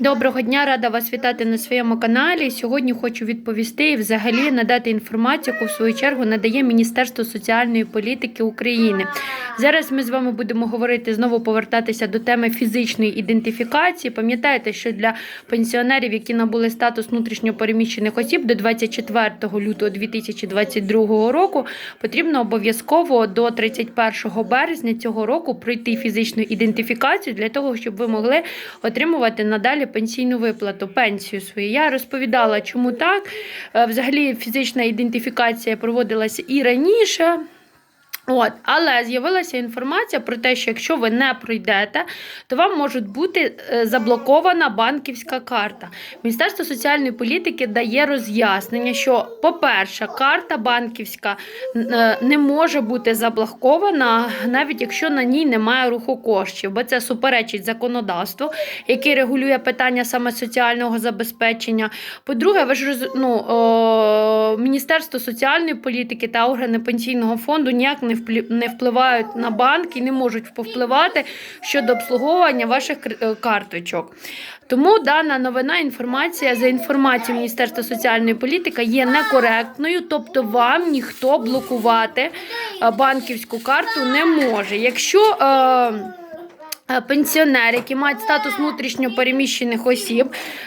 Доброго дня, рада вас вітати на своєму каналі. Сьогодні хочу відповісти і взагалі надати інформацію, яку в свою чергу надає Міністерство соціальної політики України. Зараз ми з вами будемо говорити знову повертатися до теми фізичної ідентифікації. Пам'ятаєте, що для пенсіонерів, які набули статус внутрішньопереміщених осіб до 24 лютого 2022 року, потрібно обов'язково до 31 березня цього року пройти фізичну ідентифікацію для того, щоб ви могли отримувати надалі пенсійну виплату, пенсію свою. Я розповідала, чому так. Е, Взагалі, фізична ідентифікація проводилася і раніше. От, але з'явилася інформація про те, що якщо ви не пройдете, то вам може бути е, заблокована банківська карта. Міністерство соціальної політики дає роз'яснення, що, по-перше, карта банківська е, не може бути заблокована, навіть якщо на ній немає руху коштів, бо це суперечить законодавству, яке регулює питання саме соціального забезпечення. По-друге, ви ж ну, о, Міністерство соціальної політики та органи пенсійного фонду ніяк не не впливають на банки і не можуть повпливати щодо обслуговування ваших е, карточок. Тому дана новина інформація за інформацією Міністерства соціальної політики є некоректною, тобто вам ніхто блокувати е, банківську карту не може. Якщо Е, Пенсіонери, які мають статус внутрішньо переміщених осіб,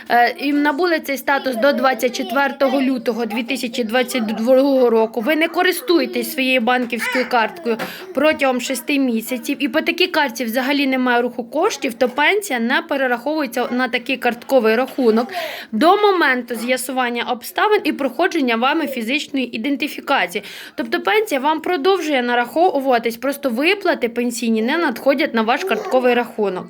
е, і набули цей статус до 24 лютого 2022 року. Ви не користуєтесь своєю банківською карткою протягом 6 місяців, і по такій карті взагалі немає руху коштів, то пенсія не перераховується на такий картковий рахунок до моменту з'ясування обставин і проходження вами фізичної ідентифікації. Тобто пенсія вам продовжує нараховуватись, просто виплати пенсійні не надходять на ваш картковий рахунок.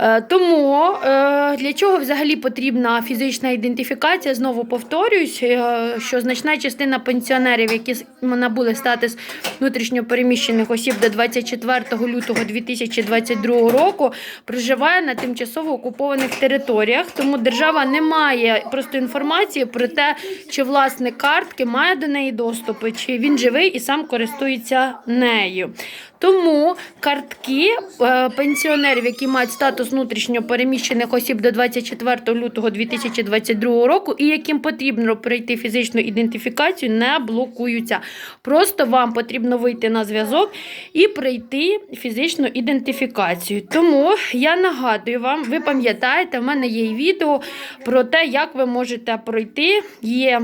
Е, Тому е, для чого взагалі потрібна фізична ідентифікація? Знову повторююсь, е, що значна частина пенсіонерів, які набули статус внутрішньопереміщених осіб до 24 лютого 2022 року, проживає на тимчасово окупованих територіях. Тому держава не має просто інформації про те, чи власник картки має до неї доступи, чи він живий і сам користується нею. Тому картки е, пенсіонерів, які мають статус внутрішньо переміщених осіб до 24 лютого 2022 року, і яким потрібно пройти фізичну ідентифікацію, не блокуються. Просто вам потрібно вийти на зв'язок і пройти фізичну ідентифікацію. Тому я нагадую вам, ви пам'ятаєте, в мене є відео про те, як ви можете пройти. Є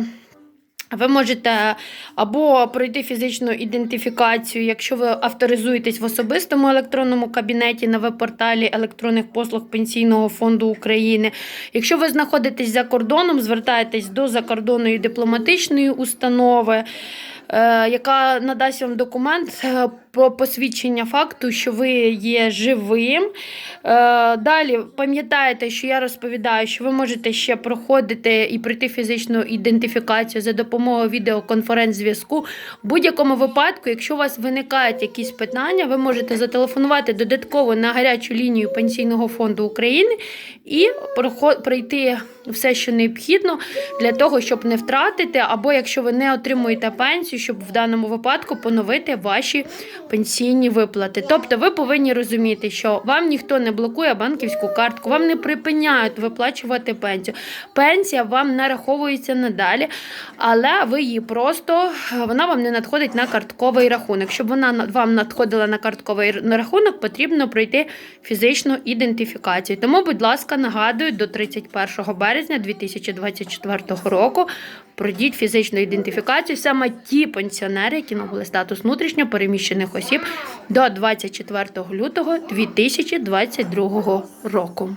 ви можете або пройти фізичну ідентифікацію, якщо ви авторизуєтесь в особистому електронному кабінеті на веб-порталі електронних послуг Пенсійного фонду України. Якщо ви знаходитесь за кордоном, звертаєтесь до закордонної дипломатичної установи. е, Яка надасть вам документ е, про посвідчення факту, що ви є живим. Е, Далі пам'ятаєте, що я розповідаю, що ви можете ще проходити і пройти фізичну ідентифікацію за допомогою відеоконференц-зв'язку. В будь-якому випадку, якщо у вас виникають якісь питання, ви можете зателефонувати додатково на гарячу лінію Пенсійного фонду України і пройти все, що необхідно для того, щоб не втратити, або якщо ви не отримуєте пенсію, щоб в даному випадку поновити ваші пенсійні виплати. Тобто ви повинні розуміти, що вам ніхто не блокує банківську картку, вам не припиняють виплачувати пенсію. Пенсія вам нараховується надалі, але ви її просто вона вам не надходить на картковий рахунок. Щоб вона вам надходила на картковий рахунок, потрібно пройти фізичну ідентифікацію. Тому, будь ласка, нагадую, до 31 березня 2024 року пройдіть фізичну ідентифікацію саме ті пенсіонери, які набули статус внутрішньо переміщених осіб до 24 лютого 2022 року.